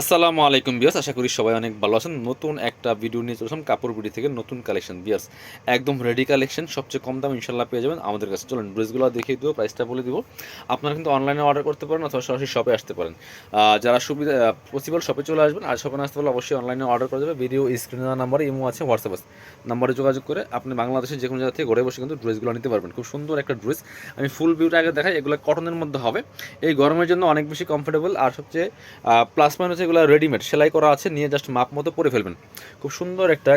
আসসালামু আলাইকুম বিয়াস আশা করি সবাই অনেক ভালো আছেন। নতুন একটা ভিডিও নিয়ে চলেছিলাম কাপড় বিডি থেকে নতুন কালেকশন বিয়াস একদম রেডি কালেকশন সবচেয়ে কম দাম ইনশাল্লাহ পেয়ে যাবেন। আমাদের কাছে চলুন, ড্রেসগুলো দেখিয়ে দেবো প্রাইসটা বলে দিব। আপনারা কিন্তু অনলাইনে অর্ডার করতে পারেন অথবা সরাসরি শপে আসতে পারেন। যারা সুবিধা পসিবল শপে চলে আসবেন, আর শপে আসতে পারলে অবশ্যই অনলাইনে অর্ডার করে যাবে। ভিডিও স্ক্রিনে দেওয়া নাম্বারে ইমো আছে হোয়াটসঅ্যাপ নাম্বারে যোগাযোগ করে আপনি বাংলাদেশের যে কোনো জায়গা থেকে ঘরে বসে কিন্তু ড্রেসগুলো নিতে পারবেন। খুব সুন্দর একটা ড্রেস। আমি ফুল ভিউটা আগে দেখাই, এগুলো কটনের মধ্যে হবে। এই গরমের জন্য অনেক বেশি কমফোর্টেবল আর সবচেয়ে প্লাস পয়েন্ট হচ্ছে এগুলো রেডিমেড সেলাই করা আছে, নিয়ে জাস্ট মাপ মতো পরে ফেলবেন। খুব সুন্দর একটা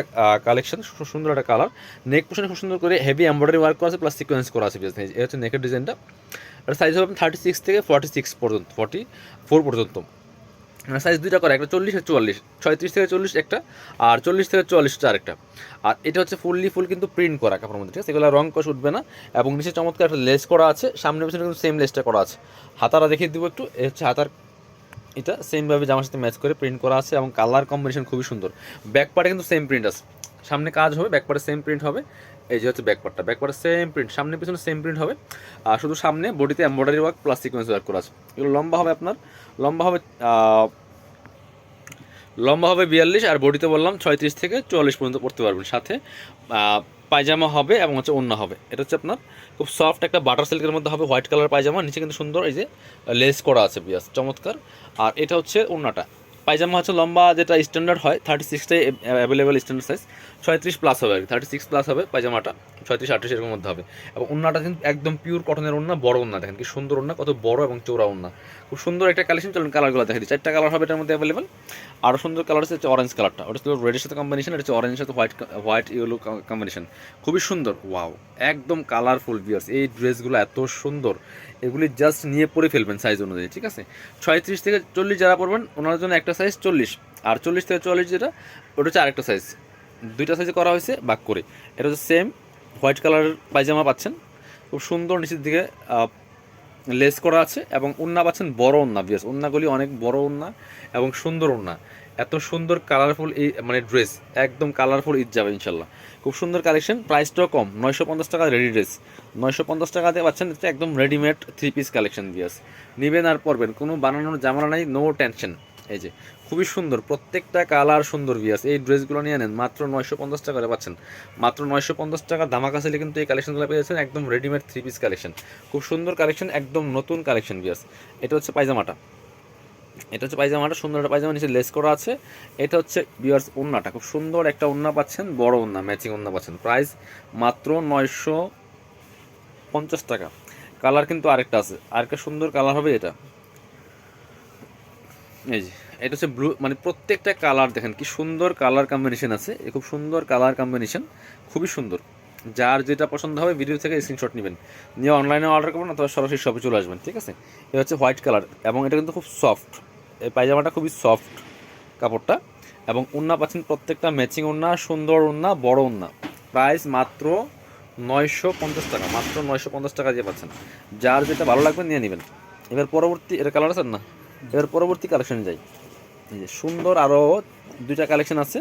কালেকশন সুন্দর একটা কালার নেক পোশনে খুব সুন্দর করে হেভি এমব্রয়ডারি ওয়ার্ক করা আছে প্লাস সিকোয়েন্স করা আছে, business। এই হচ্ছে নেকের ডিজাইনটা আর সাইজ হবে থার্টি সিক্স থেকে ফর্টি সিক্স পর্যন্ত ফর্টি ফোর পর্যন্ত সাইজ দুইটা করে, একটা চল্লিশ আর চুয়াল্লিশ। ছয়ত্রিশ থেকে চল্লিশ একটা, আর চল্লিশ থেকে চুয়াল্লিশটা আরেকটা। আর এটা হচ্ছে ফুললি ফুল কিন্তু প্রিন্ট করা কাপড়ের মধ্যে, ঠিক আছে? রং কষ উঠবে না। এবং নিচে চমৎকার একটা লেস করা আছে, সামনে পিছনে কিন্তু সেম লেসটা করা আছে। হাতারা দেখিয়ে দিব একটু হচ্ছে হাতার এটা সেমভাবে জামার সাথে ম্যাচ করে প্রিন্ট করা আছে এবং কালার কম্বিনেশন খুবই সুন্দর। ব্যাক পার্টে কিন্তু সেম প্রিন্ট আছে। সামনে কাজ হবে ব্যাক পার্টে সেম প্রিন্ট হবে। এই যে হচ্ছে ব্যাক পার্টটা ব্যাক পার্টে সেম প্রিন্ট সামনে পিছনে সেম প্রিন্ট হবে। আর শুধু সামনে বডিতে embroidery work plus sequence work করা আছে। এগুলো লম্বা হবে আপনার, লম্বা হবে লম্বা হবে বিয়াল্লিশ আর বডিতে বললাম ছয়ত্রিশ থেকে চুয়াল্লিশ পর্যন্ত পড়তে পারবেন। সাথে পায়জামা হবে এবং হচ্ছে অন্য হবে। এটা হচ্ছে আপনার খুব সফট একটা বাটার সিল্কের মধ্যে হবে হোয়াইট কালার পায়জামা, নিচে কিন্তু সুন্দর এই যে লেস করা আছে বিয়াস, চমৎকার। আর এটা হচ্ছে অন্যটা পায়জামা হচ্ছে লম্বা যেটা স্ট্যান্ডার্ড হয় থার্টি সিক্সটাই অ্যাভেলেবেল স্ট্যান্ডার্ড সাইজ ছয়ত্রিশ প্লাস হবে আর কি। থার্টি সিক্স প্লাস হবে পায়জামাটা, ছয়ত্রিশ, আটত্রিশ এরকম মধ্যে হবে। এবং ওন্নাটা কিন্তু একদম পিওর কটনের ওন্না বড় ওন্না দেখেন কি সুন্দর ওন্না কত বড় এবং চৌড়া ওন্না খুব সুন্দর একটা কালেকশন চলুন কালারগুলো দেখে দিই। চারটা কালার হবে এটার মধ্যে অ্যাভেলেবেল আরও সুন্দর কালার হচ্ছে অরেঞ্জ কালারটা ওটা হচ্ছে রেডের সাথে কম্বিনেশন এটা হচ্ছে অরেঞ্জের সাথে হোয়াইট হোয়াইট ইয়েলো কম্বিনেশন খুবই সুন্দর ওয়াও একদম কালারফুল বিয়ার্স এই ড্রেসগুলো এত সুন্দর এগুলি জাস্ট নিয়ে পরে ফেলবেন সাইজ অনুযায়ী, ঠিক আছে? ছয়ত্রিশ থেকে চল্লিশ যারা পড়বেন ওনার জন্য একটা সাইজ চল্লিশ। আর চল্লিশ থেকে চল্লিশ যেটা, ওটা হচ্ছে আরেকটা সাইজ দুইটা সাইজে করা হয়েছে বাক করে। এটা হচ্ছে সেম হোয়াইট কালারের পায়জামা পাচ্ছেন। খুব সুন্দর নিচের দিকে লেস করা আছে এবং উন্না পাচ্ছেন বড় উন্না বিয়াস উন্নাগুলি অনেক বড় উন্না এবং সুন্দর উন্না এত সুন্দর কালারফুল এই মানে ড্রেস একদম কালারফুল ঈদ যাবে ইনশাল্লাহ। খুব সুন্দর কালেকশন প্রাইসটাও কম, নয়শো পঞ্চাশ টাকা রেডি ড্রেস নয়শো পঞ্চাশ টাকা দিয়ে পাচ্ছেন একদম রেডিমেড থ্রি পিস কালেকশন বিয়াস নেবেন আর পরবেন, কোনো বানানোর জামানা নাই নো টেনশন এই যে, খুবই সুন্দর, প্রত্যেকটা কালার সুন্দর বিয়াস এই ড্রেসগুলো নিয়ে নেন, মাত্র নয়শো পঞ্চাশ টাকা করে পাচ্ছেন। মাত্র নয়শো পঞ্চাশ টাকা ধামাকা সেলে কিন্তু এই কালেকশনগুলো পেয়েছেন একদম রেডিমেড থ্রি পিস কালেকশন খুব সুন্দর কালেকশন একদম নতুন কালেকশন বিয়াস এটা হচ্ছে পায়জামাটা। এটা হচ্ছে পায়জামাটা সুন্দর একটা পায়জামা নিচে লেস করা আছে। এটা হচ্ছে বিয়ার্স ওন্নাটা খুব সুন্দর একটা ওন্না পাচ্ছেন, বড় ওন্না ম্যাচিং ওন্না পাচ্ছেন। প্রাইস মাত্র নয়শো পঞ্চাশ টাকা। কালার কিন্তু আরেকটা আছে। আরেকটা সুন্দর কালার হবে এটা। এই যে, এটা হচ্ছে ব্লু মানে প্রত্যেকটা কালার দেখেন, কি সুন্দর কালার কম্বিনেশন আছে। এ খুব সুন্দর কালার কম্বিনেশন খুবই সুন্দর। যার যেটা পছন্দ হবে ভিডিও থেকে স্ক্রিনশট নেবেন। নিয়ে অনলাইনে অর্ডার করবেন, অথবা সরাসরি শপে চলে আসবেন, ঠিক আছে? এটা হচ্ছে হোয়াইট কালার এবং এটা কিন্তু খুব সফট এই পায়জামাটা খুবই সফট কাপড়টা এবং উন্না পাচ্ছেন প্রত্যেকটা ম্যাচিং উন্না, সুন্দর উন্না, বড় উন্না। প্রাইস মাত্র নয়শো পঞ্চাশ টাকা, মাত্র নয়শো পঞ্চাশ টাকা দিয়ে পাচ্ছেন। যার যেটা ভালো লাগবে নিয়ে নেবেন। এবার পরবর্তী, এটা কালার আছে না? এবার পরবর্তী কালেকশন যাই। সুন্দর আরও দুইটা কালেকশন আছে।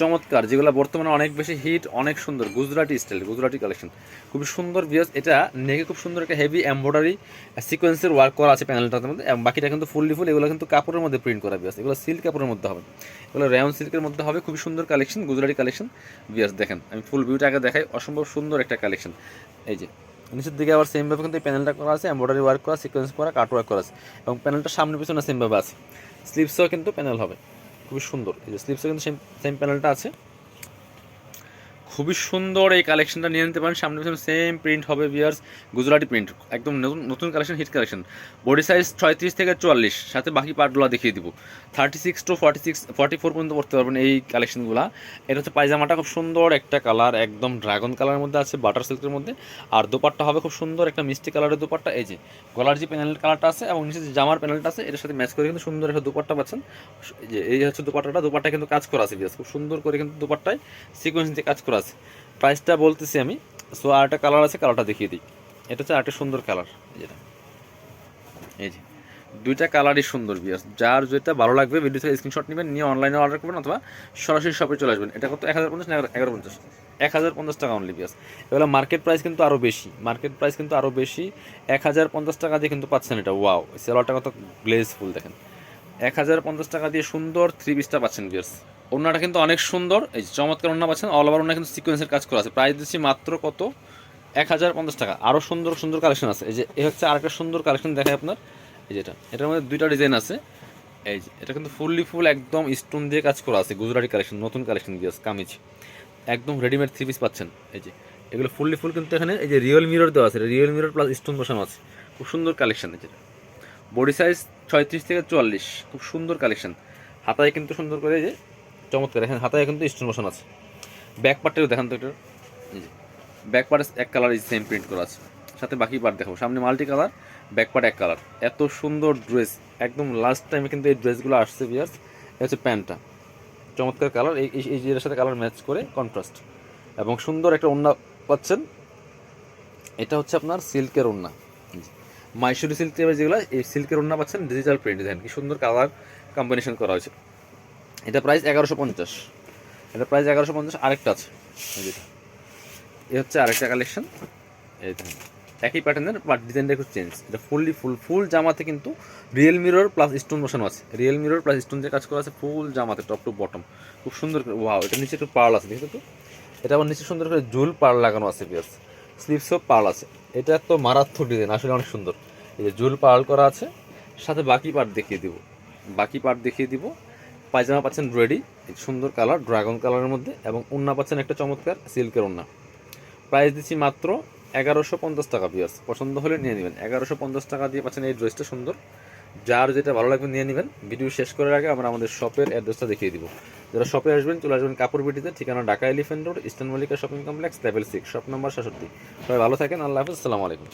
চমৎকার, যেগুলো বর্তমানে অনেক বেশি হিট অনেক সুন্দর। গুজরাটি স্টাইল গুজরাটি কালেকশন খুবই সুন্দর বিয়াস এটা নেকে খুব সুন্দর একটা হেভি এমব্রয়ডারি সিকোয়েন্সের ওয়ার্ক করা আছে প্যানেলটার মধ্যে বাকিটা কিন্তু ফুললি ফুল এগুলো কিন্তু কাপড়ের মধ্যে প্রিন্ট করা বিয়াস এগুলো সিল্ক কাপড়ের মধ্যে হবে। এগুলো রেয়ন সিল্কের মধ্যে হবে, খুবই সুন্দর কালেকশন গুজরাটি কালেকশন বিয়াস দেখেন। আমি ফুল ভিউটা আগে দেখাই, অসম্ভব সুন্দর একটা কালেকশন এই যে, নিচের দিকে আবার সেমভাবে কিন্তু এই প্যানেলটা করা আছে এমব্রয়ডারি ওয়ার্ক করা সিকোয়েন্স করা কাট ওয়ার্ক করা আছে, এবং প্যানেলটা সামনে পিছনে সেমভাবে আছে। স্লিপসও কিন্তু প্যানেল হবে। খুবই সুন্দর। এই যে স্লিপসে কিন্তু সেম সেম প্যানেলটা আছে। খুবই সুন্দর এই কালেকশনটা নিয়ে নিতে পারেন। সামনে পিছনে সেম প্রিন্ট হবে বিয়ার্স গুজরাটি প্রিন্ট একদম নতুন নতুন collection hit collection body size ছয়ত্রিশ থেকে চুয়াল্লিশ, সাথে বাকি পার্টগুলো দেখিয়ে দিব। Thirty six to forty six forty four পর্যন্ত পড়তে পারবেন এই কালেকশনগুলো এটা হচ্ছে পায়জামাটা খুব সুন্দর, একটা কালার একদম ড্রাগন কালারের মধ্যে আছে বাটার সিল্কের মধ্যে। আর দোপাট্টা হবে খুব সুন্দর, একটা মিষ্টি কালারের দোপাট্টা। এই যে, গলার যে প্যানেল কালারটা আছে এবং নিচে যে জামার প্যানেলটা আছে, এটার সাথে ম্যাচ করে কিন্তু সুন্দর একটা দোপাট্টা পাচ্ছেন। এই যে হচ্ছে দোপাট্টাটা দোপাট্টা কিন্তু কাজ করা আছে বিয়াস খুব সুন্দর করে কিন্তু দোপাট্টায় সিকোয়েন্স দিয়ে কাজ করা আছে। প্রাইসটা বলতেছি আমি। সো আর একটা কালার আছে কালারটা দেখিয়ে দিই। এটা হচ্ছে আরেকটা সুন্দর কালার যেটা এই যে। দুইটা কালারই সুন্দর বিয়াস যার যেটা ভালো লাগবে ভিডিও থেকে স্ক্রিনশট নেবেন, নিয়ে অনলাইনে অর্ডার করবেন, অথবা সরাসরি শপে চলে আসবেন। এটা কত? এক হাজার পঞ্চাশ এগারো পঞ্চাশ? এক হাজার পঞ্চাশ টাকা অনলি বিয়াস এগুলো মার্কেট প্রাইস কিন্তু আরও বেশি। মার্কেট প্রাইস কিন্তু আরও বেশি। এক হাজার পঞ্চাশ টাকা দিয়ে কিন্তু পাচ্ছেন এটা। ওয়াও সেলারটা কত গ্লেজফুল দেখেন। এক হাজার পঞ্চাশ টাকা দিয়ে সুন্দর থ্রি পিসটা পাচ্ছেন বিয়ার্স ওনাটা কিন্তু অনেক সুন্দর। এই যে চমৎকার ওনা পাচ্ছেন। অল ওভার ওনা কিন্তু সিকোয়েন্সের কাজ করা আছে। প্রাইস দিচ্ছি মাত্র কত? এক হাজার পঞ্চাশ টাকা। আরও সুন্দর সুন্দর কালেকশন আছে। এই যে এ হচ্ছে আরেকটা সুন্দর কালেকশন দেখায় আপনার। এই যেটা, এটার মধ্যে দুইটা ডিজাইন আছে। এই যে, এটা কিন্তু ফুললি ফুল একদম স্টোন দিয়ে কাজ করা আছে। গুজরাটি কালেকশন নতুন কালেকশন বিয়ার্স কামিজ। একদম রেডিমেড থ্রি পিস পাচ্ছেন। এই যে, এগুলো ফুললি ফুল কিন্তু এখানে এই যে রিয়েল মিরর দেওয়া আছে। রিয়েল মিরর প্লাস স্টোন বসানো আছে। খুব সুন্দর কালেকশন এই যেটা। বডি সাইজ ছয়ত্রিশ থেকে চুয়াল্লিশ। খুব সুন্দর কালেকশন হাতায় কিন্তু সুন্দর করে এই যে চমৎকার। এখানে হাতায় কিন্তু স্টোন বসানো আছে। ব্যাক পার্টেও দেখান তো এটা এই ব্যাক পার্ট এক কালার সেম প্রিন্ট করা আছে। সাথে বাকি পার্ট দেখাবো। সামনে মাল্টি কালার ব্যাক পার্ট এক কালার এত সুন্দর ড্রেস একদম লাস্ট টাইমে কিন্তু এই ড্রেসগুলো আসছে বিয়ার্স এটা হচ্ছে প্যান্টটা। চমৎকার কালার এই, এই- এই সাথে কালার ম্যাচ করে কন্ট্রাস্ট এবং সুন্দর একটা ওড়না পাচ্ছেন। এটা হচ্ছে আপনার সিল্কের ওড়না। মাইসুরি সিল্কের যেগুলো, এই সিল্কের ওড়না পাচ্ছেন ডিজিটাল প্রিন্ট দেখেন কি সুন্দর কালার কম্বিনেশন করা হয়েছে। এটা প্রাইস এগারোশো পঞ্চাশ। এটা প্রাইস এগারোশো পঞ্চাশ, আরেকটা আছে। এ হচ্ছে আরেকটা কালেকশন এই একই প্যাটার্নের বাট ডিজাইনটা একটু চেঞ্জ এটা ফুললি ফুল ফুল জামাতে কিন্তু রিয়েল মিরর প্লাস স্টোন বসানো আছে। রিয়েল মিরর প্লাস স্টোন দিয়ে কাজ করা আছে ফুল জামাতে টপ টু বটম খুব সুন্দর ওয়াও এটা নিচে একটু পার্ল আছে দেখো তো? এটা আবার নিচে সুন্দর করে জুল পার্ল লাগানো আছে বিয়ার্স স্লিপসও পার্ল আছে। এটা তো মারাত্মক ডিজাইন আসলে অনেক সুন্দর। এই যে জুল পার্ল করা আছে। সাথে বাকি পার্ট দেখিয়ে দিব। বাকি পার্ট দেখিয়ে দিব। পায়জামা পাচ্ছেন রেডি সুন্দর কালার ড্রাগন কালারের মধ্যে, এবং ওন্না পাচ্ছেন একটা চমৎকার সিল্কের ওন্না প্রাইস দিচ্ছি মাত্র এগারোশো পঞ্চাশ টাকা পিয়াস পছন্দ হলে নিয়ে নেবেন। এগারোশো পঞ্চাশ টাকা দিয়ে পাচ্ছেন এই ড্রেসটা সুন্দর। যার যেটা ভালো লাগবে নিয়ে নেবেন। ভিডিও শেষ করার আগে আমরা আমাদের শপের অ্যাড্রেসটা দেখিয়ে দিব। যারা শপে আসবেন, চলে আসবেন কাপড় বিটিতে, ঠিকানা Dhaka Elephant Road, Eastern Mallika shopping complex, level six shop number সাতষট্টি সবাই ভালো থাকেন, আল্লাহ হাফিজ, আসসালামু আলাইকুম।